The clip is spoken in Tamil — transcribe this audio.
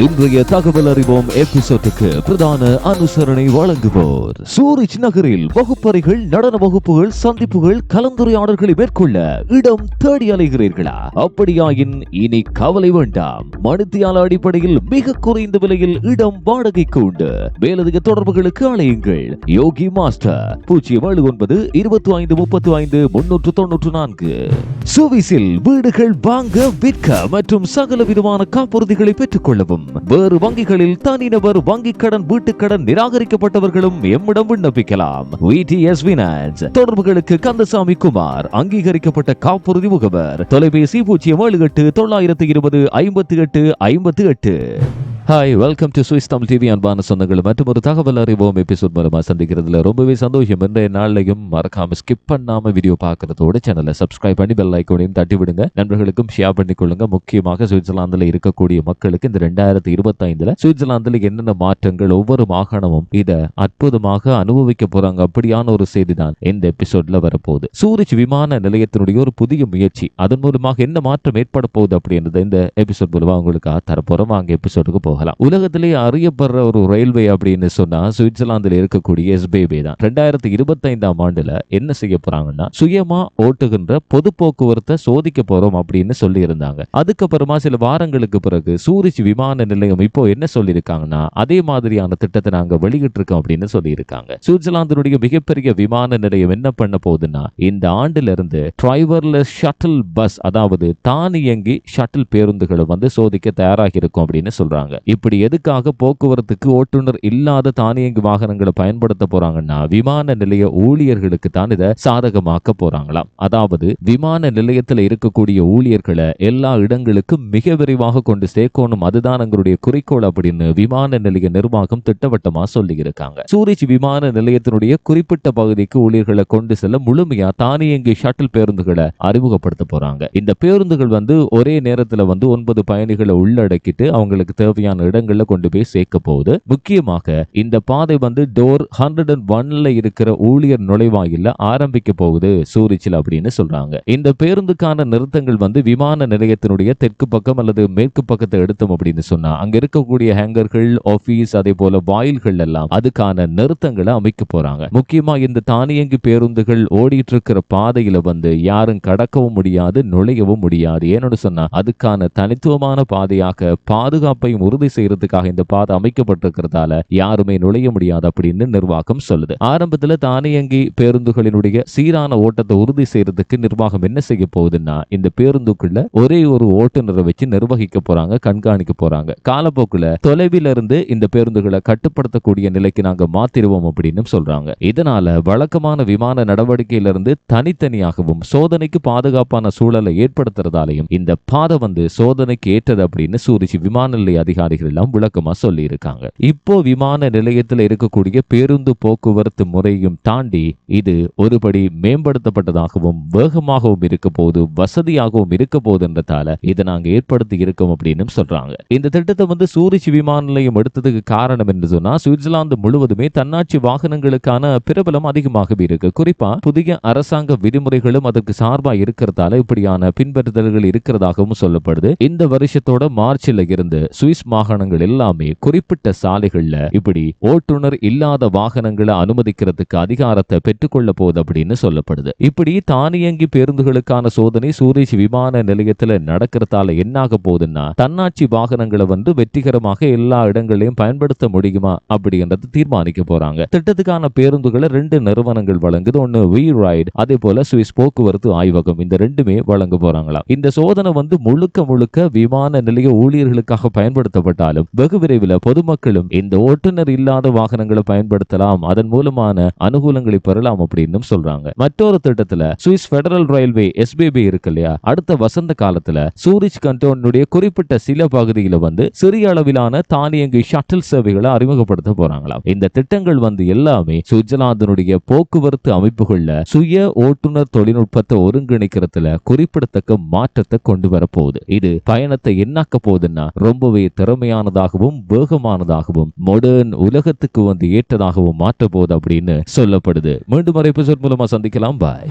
இன்றைய தகவல் அறிவோம் எபிசோட்டுக்கு பிரதான அனுசரணை வழங்குவோர். சூரிச் நகரில் வகுப்பறைகள் நடன வகுப்புகள் சந்திப்புகள் கலந்துரையாடல்களை மேற்கொள்ள இடம் தேடி அலைகிறீர்களா? அப்படியாயின் இனி கவலை வேண்டாம். மணித்தியால அடிப்படையில் மிக குறைந்த விலையில் இடம் வாடகைக்கு உண்டு. மேலதிக தொடர்புகளுக்கு அலையுங்கள் யோகி மாஸ்டர் பூஜ்ஜியம் ஏழு ஒன்பது இருபத்தி ஐந்து முப்பத்தி ஐந்து முன்னூற்று தொன்னூற்று நான்கு. சுவிசில் வீடுகள் வாங்க விற்க மற்றும் சகல விதமான காப்புறுதிகளை பெற்றுக் கொள்ளவும். வேறு வங்கிகளில் தனிநபர் வங்கிக் கடன் வீட்டுக் கடன் நிராகரிக்கப்பட்டவர்களும் எம்மிடம் விண்ணப்பிக்கலாம். விடிஎஸ் வினான்ஸ் தொடர்புகளுக்கு கந்தசாமி குமார் அங்கீகரிக்கப்பட்ட காப்புறுதி முகவர். தொலைபேசி பூஜ்ஜியம் ஏழு எட்டு தொள்ளாயிரத்து இருபது ஐம்பத்தி எட்டு ஐம்பத்தி எட்டு. Hi welcome to Swiss Tamil TV அன்பான சொந்தங்கள். மற்றும் ஒரு தகவல் அறிவோம் எபிசோட் மூலமாக சந்திக்கிறதுல ரொம்பவே சந்தோஷம். இன்றைய நாளையும் மறக்காம ஸ்கிப் பண்ணாம வீடியோ பார்க்கறதோட சேனலை சப்ஸ்கிரைப் பண்ணி பெல் ஐக்கோனையும் தட்டி விடுங்க நண்பர்களுக்கும் ஷேர் பண்ணிக்கொள்ளுங்க முக்கியமாக சுவிட்சர்லாந்துல இருக்கக்கூடிய மக்களுக்கு இந்த ரெண்டாயிரத்தி இருபத்தைந்துல சுவிட்சர்லாந்தில் சுவிட்சர்லாந்துல என்னென்ன மாற்றங்கள் ஒவ்வொரு மாகாணமும் இதை அற்புதமாக அனுபவிக்க போறாங்க அப்படியான ஒரு செய்தி தான் இந்த எபிசோட்ல வரப்போகுது. சூரிச் விமான நிலையத்தினுடைய ஒரு புதிய முயற்சி அதன் மூலமாக என்ன மாற்றம் ஏற்பட போகுது அப்படின்றத இந்த எபிசோட் மூலமாக உங்களுக்கு தரப்போறோம். அங்கே எபிசோடுக்கு போகலாம். உலகத்திலேயே அறியப்படுற ஒரு ரயில்வே அப்படின்னு சொன்னா சுவிட்சர்லாந்துல இருக்கக்கூடிய எஸ்பிபி தான். ரெண்டாயிரத்தி இருபத்தி ஐந்தாம் ஆண்டுல என்ன செய்ய போறாங்கன்னா சுயமா ஓட்டுகின்ற பொது போக்குவரத்தை சோதிக்க போறோம் அப்படின்னு சொல்லி இருந்தாங்க அதுக்கப்புறமா சில வாரங்களுக்கு பிறகு சூரிச் விமான நிலையம் இப்போ என்ன சொல்லியிருக்காங்கன்னா அதே மாதிரியான திட்டத்தை நாங்க வெளியிட்டு இருக்கோம் அப்படின்னு சொல்லியிருக்காங்க. சுவிட்சர்லாந்தினுடைய மிகப்பெரிய விமான நிலையம் என்ன பண்ண போகுதுன்னா இந்த ஆண்டுல இருந்து டிரைவர்லெஸ் ஷட்டில் பஸ் அதாவது தானியங்கி ஷட்டில் பேருந்துகளை வந்து சோதிக்க தயாராகி இருக்கும் அப்படின்னு சொல்றாங்க. இப்படி எதுக்காக போக்குவரத்துக்கு ஓட்டுநர் இல்லாத தானியங்கி வாகனங்களை பயன்படுத்த போறாங்கன்னா விமான நிலைய ஊழியர்களுக்கு தான் இதை சாதகமாக்க போறாங்களாம். அதாவது விமான நிலையத்துல இருக்கக்கூடிய ஊழியர்களை எல்லா இடங்களுக்கும் மிக விரைவாக கொண்டு சேர்க்கணும். அதுதான் எங்களுடைய குறிக்கோள் அப்படின்னு விமான நிலைய நிர்வாகம் திட்டவட்டமா சொல்லி இருக்காங்க சூரிச் விமான நிலையத்தினுடைய குறிப்பிட்ட பகுதிக்கு ஊழியர்களை கொண்டு செல்ல முழுமையா தானியங்கி ஷட்டில் பேருந்துகளை அறிமுகப்படுத்த போறாங்க. இந்த பேருந்துகள் வந்து ஒரே நேரத்துல வந்து ஒன்பது பயணிகளை உள்ளடக்கிட்டு அவங்களுக்கு தேவையான இடங்கள்ல கொண்டு போய் சேர்க்க போகுது முக்கியமாக இந்த பாதை வந்து டோர் ஹண்ட்ரட் அண்ட் ஒன்ல இருக்கிற ஊழியர் நுழைவாயில ஆரம்பிக்க போகுது சூரிச்சில் அப்படின்னு சொல்றாங்க. இந்த பேருந்துக்கான நிறுத்தங்கள் வந்து விமான நிலையத்தினுடைய தெற்கு பக்கம் அல்லது மேற்கு பக்கத்தை எடுத்தோம் அப்படின்னு சொன்னா அங்க இருக்கக்கூடிய ஹேங்கர்கள் ஆபீஸ் அதே போல வாயில்கள் எல்லாம் அதுக்கான நிறுத்தங்களை அமைக்க போறாங்க. முக்கியமா இந்த தானியங்கி பேருந்துகள் ஓடிட்டு இருக்கிற பாதையில வந்து யாரும் கடக்கவும் முடியாது நுழையவும் முடியாது. ஏன்னு சொன்னா அதுக்கான தனித்துவமான பாதையாக பாதுகாப்பையும் உறுதி செய்யறதுக்காக இந்த பாதை அமைக்கப்பட்டிருக்கிறதால யாருமே நுழைய முடியாது அப்படின்னு நிர்வாகம் சொல்லுது. ஆரம்பத்துல தானியங்கி பேருந்துகளினுடைய சீரான ஓட்டத்தை உறுதி செய்யறதுக்கு நிர்வாகம் என்ன செய்ய போகுதுன்னா இந்த பேருந்துக்குள்ள ஒரே ஒரு ஓட்டுநரை வச்சு நிர்வகிக்க போறாங்க கண்காணிக்க போறாங்க. காலப்போக்குல தொலைவில் இருந்து இந்த பேருந்துகளை கட்டுப்படுத்தக்கூடிய நிலைக்கு நாங்க மாத்திருவோம் அப்படின்னு சொல்றாங்க. இதனால வழக்கமான விமான நடவடிக்கையிலிருந்து தனித்தனியாகவும் சோதனைக்கு பாதுகாப்பான சூழலை ஏற்படுத்துறதாலையும் இந்த பாதை வந்து சோதனைக்கு ஏற்றது அப்படின்னு சூரிச்சி விமான நிலைய அதிகாரிகள் எல்லாம் விளக்கமா சொல்லி இருக்காங்க இப்போ விமான நிலையத்தில் இருக்கக்கூடிய பேருந்து போக்குவரத்து முறையும் தாண்டி இது ஒருபடி மேம்படுத்தப்பட்டதாகவும் வேகமாகவும் இருக்க போது வசதியாகவும் இருக்க போதுன்றதால இதை நாங்க ஏற்படுத்தி இருக்கோம் அப்படின்னு சொல்றாங்க. இந்த திட்டத்தை வந்து சூரிச் விமான நிலையம் எடுத்ததுக்கு காரணம் என்று சொன்னா சுவிட்சர்லாந்து முழுவதுமே தன்னாட்சி வாகனங்களுக்கான பிரபலம் அதிகமாகவே இருக்கு. குறிப்பா புதிய அரசாங்க விதிமுறைகளும் அதற்கு சார்பா இருக்கிறதால இப்படியான பின்பற்றுதல்கள் இருக்கிறதாகவும் சொல்லப்படுது. இந்த வருஷத்தோட மார்ச்ல இருந்து சுவிஸ் வாகனங்கள் எல்லாமே குறிப்பிட்ட சாலைகள்ல இப்படி ஓட்டுநர் இல்லாத வாகனங்களை அனுமதிக்கிறதுக்கு அதிகாரத்தை பெற்றுக்கொள்ள போகுது அப்படின்னு சொல்லப்படுது. இப்படி தானியங்கி பேருந்துகளுக்கான சோதனை சூரிச் விமான நிலையத்துல நடக்கிறதால என்னாக போகுதுன்னா தன்னாட்சி வாகனங்களை வந்து வெற்றிகரமாக எல்லா இடங்களையும் பயன்படுத்த முடியுமா அப்படின்றது தீர்மானிக்க போறாங்க. திட்டத்துக்கான பேருந்துகளை ரெண்டு நிறுவனங்கள் வழங்குது. ஒன்னு வி ரைட் அதே போல சுவிஸ் போக்குவரத்து ஆய்வகம். இந்த ரெண்டுமே வழங்க போறாங்களா இந்த சோதனை வந்து முழுக்க முழுக்க விமான நிலைய ஊழியர்களுக்காக பயன்படுத்தப்பட்டாலும் வெகு விரைவில் பொதுமக்களும் இந்த ஓட்டுநர் இல்லாத வாகனங்களை பயன்படுத்தலாம். அதன் மூலமான அனுகூலங்களை பெறலாம் அப்படின்னு சொல்றாங்க. மற்றொரு திட்டத்துல சுவிஸ் பெடரல் ரயில்வே எஸ்பிபி இருக்கு இல்லையா? அடுத்த வசந்த காலத்துல சூரிச் கண்டோனுடைய குறிப்பிட்ட சில பகுதியில வந்து சிறிய அளவிலான தானியங்கி ஷட்டில் சேவைகளை அறிமுகப்படுத்த போறாங்களாம். இந்த திட்டங்கள் வந்து எல்லாமே சுவிட்சர்லாந்தினுடைய போக்குவரத்து அமைப்புகள்ல சுய ஓட்டுநர் தொழில்நுட்பத்தை ஒருங்கிணைக்கிறதுல குறிப்பிடத்தக்க மாற்றத்தை கொண்டு வர போகுது இது பயணத்தை என்னாக்க போகுதுன்னா ரொம்பவே திறமையானதாகவும் வேகமானதாகவும் மாடர்ன் உலகத்துக்கு வந்து ஏற்றதாகவும் மாற்றப்போகுது அப்படின்னு சொல்லப்படுது. மீண்டும் ஒரு எபிசோட் மூலமா சந்திக்கலாம். பாய்